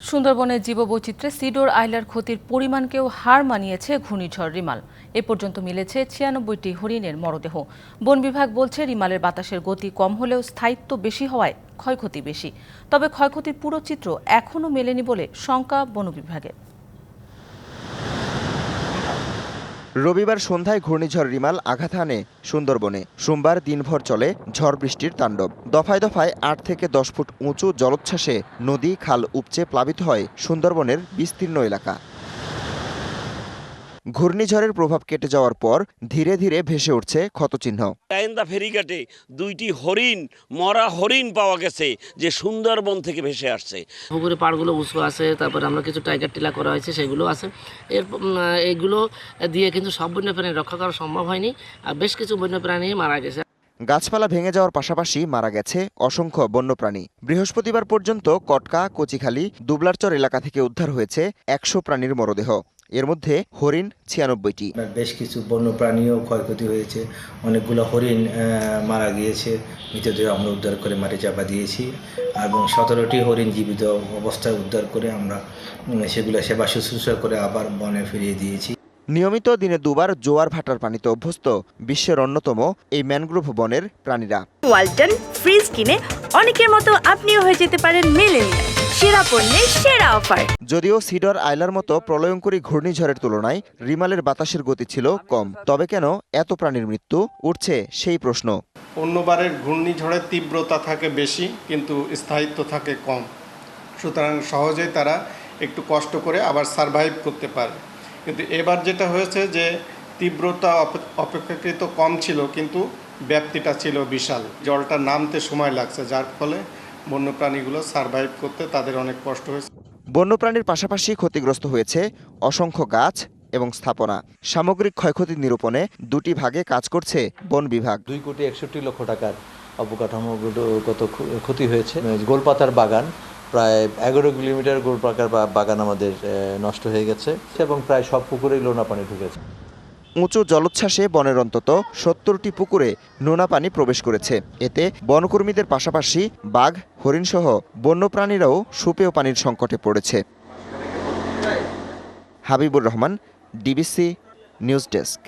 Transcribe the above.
সুন্দরবনের জীববৈচিত্র্যে সিডোর আইলার ক্ষতির পরিমাণকেও হার মানিয়েছে ঘূর্ণিঝড় রিমাল। এ পর্যন্ত মিলেছে ছিয়ানব্বইটি হরিণের মরদেহ। বন বিভাগ বলছে, রিমালের বাতাসের গতি কম হলেও স্থায়িত্ব বেশি হওয়ায় ক্ষয়ক্ষতি বেশি। তবে ক্ষয়ক্ষতির পুরো চিত্র এখনও মেলেনি বলে শঙ্কা বন বিভাগের। রবিবার সন্ধ্যায় ঘূর্ণিঝড় রিমাল আঘাত আনে সুন্দরবনে। সোমবার দিনভর চলে ঝড় বৃষ্টির তাণ্ডব। দফায় দফায় আট থেকে দশ ফুট উঁচু জলোচ্ছ্বাসে নদী, খাল উপচে প্লাবিত হয় সুন্দরবনের বিস্তীর্ণ এলাকা। ঘূর্ণিঝড়ের প্রভাব কেটে যাওয়ার পর ধীরে ধীরে ভেসে উঠছে ক্ষতচিহ্ন। টাইন্দা ফেরিঘাটে দুইটি হরিণ মরা হরিণ পাওয়া গেছে যে সুন্দরবন থেকে ভেসে আসছে। পুকুরে পাড়গুলো উঁচু আছে তারপরে আমরা কিছু টাইগার টিলা করা হয়েছে সেগুলো আছে। এর এগুলো দিয়ে কিন্তু সব বন্যপ্রাণী রক্ষা করা সম্ভব হয়নি আর বেশ কিছু বন্যপ্রাণী মারা গেছে। গাছপালা ভেঙে যাওয়ার পাশাপাশি মারা গেছে অসংখ্য বন্যপ্রাণী। বৃহস্পতিবার পর্যন্ত কটকা কচিখালী দুবলারচর এলাকা থেকে উদ্ধার হয়েছে একশো প্রাণীর মরদেহ। এর মধ্যে হরিণ ছিয়ানব্বইটি। বেশ কিছু বন্যপ্রাণীও ক্ষয়ক্ষতি হয়েছে। অনেকগুলো হরিণ মারা গিয়েছে। মৃতদেহ আমরা উদ্ধার করে মাটি চাপা দিয়েছি। এবং সতেরোটি হরিণ জীবিত অবস্থায় উদ্ধার করে আমরা সেগুলো সেবা শুশ্রূষা করে আবার বনে ফিরিয়ে দিয়েছি। নিয়মিত দিনে দুবার জোয়ার ভাটার পানিতে অভ্যস্ত বিশ্বের অন্যতম এই ম্যানগ্রোভ বনের প্রাণীরা। ওয়ালটন ফ্রিজ কিনে অনেকের মতো আপনিও হয়ে যেতে পারেন মেলেনিয়া সেরা পণ্যের সেরা অফার। যদিও সিডর আইলার মতো প্রলয়ঙ্করী ঘূর্ণিঝড়ের তুলনায় রিমালের বাতাসের গতি ছিল কম। তবে কেন এত প্রাণীর মৃত্যু? উঠছে সেই প্রশ্ন। অন্যবারের ঘূর্ণিঝড়ের তীব্রতা থাকে বেশি কিন্তু স্থায়িত্ব থাকে কম। সুতরাং সহজেই তারা একটু কষ্ট করে আবার সারভাইভ করতে পারে। কিন্তু এবার যেটা হয়েছে যে তীব্রতা অপে- অপেক্ষাকৃত কম ছিল কিন্তু ব্যাপ্তিটা ছিল বিশাল। জলটা নামতে সময় লাগছে যার ফলে বন্যপ্রাণীগুলো সারভাইভ করতে তাদের অনেক কষ্ট হয়েছে। বন্যপ্রাণীর পাশাপাশি ক্ষতিগ্রস্ত হয়েছে অসংখ্য গাছ এবং স্থাপনা। সামগ্রিক ক্ষয়ক্ষতি নিরূপণে দুটি ভাগে কাজ করছে বন বিভাগ। দুই কোটি একষট্টি লক্ষ টাকার অবকাঠামোগত ক্ষ- ক্ষতি হয়েছে। গোলপাতার বাগান প্রায় এগারো কিলোমিটার গোলপাতার বাগান আমাদের নষ্ট হয়ে গেছে এবং প্রায় সব পুকুরেই লোনা পানি ঢুকেছে। উঁচু জলোচ্ছ্বাসে বনের অন্তত সত্তরটি পুকুরে নোনা পানি প্রবেশ করেছে। এতে বনকর্মীদের পাশাপাশি বাঘ, হরিণসহ বন্যপ্রাণীরাও সুপেয় পানির সংকটে পড়েছে। Habibur Rahman, DBC news desk.